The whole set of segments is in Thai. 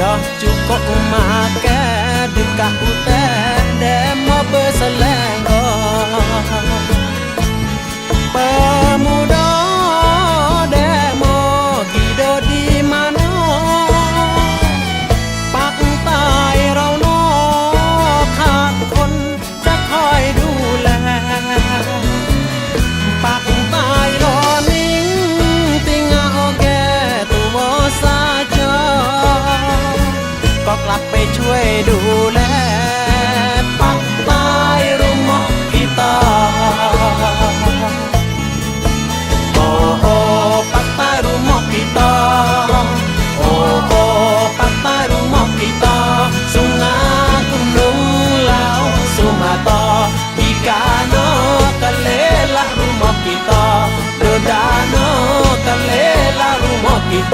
dah cukup makan dekat hutan demo berselengkau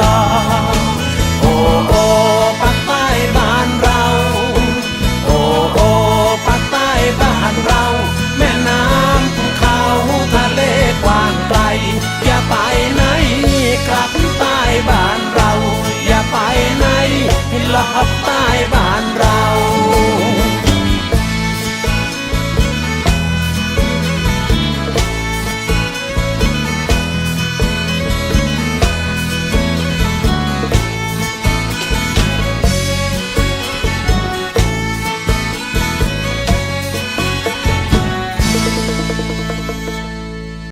ตา โอ้โอ้ปักใต้บ้านเรา โอ้โอ้ปักใต้บ้านเรา แม่น้ำภูเขาทะเลกว้างไกล อย่าไปไหนกลับใต้บ้านเรา อย่าไปไหนหลับใต้บ้าน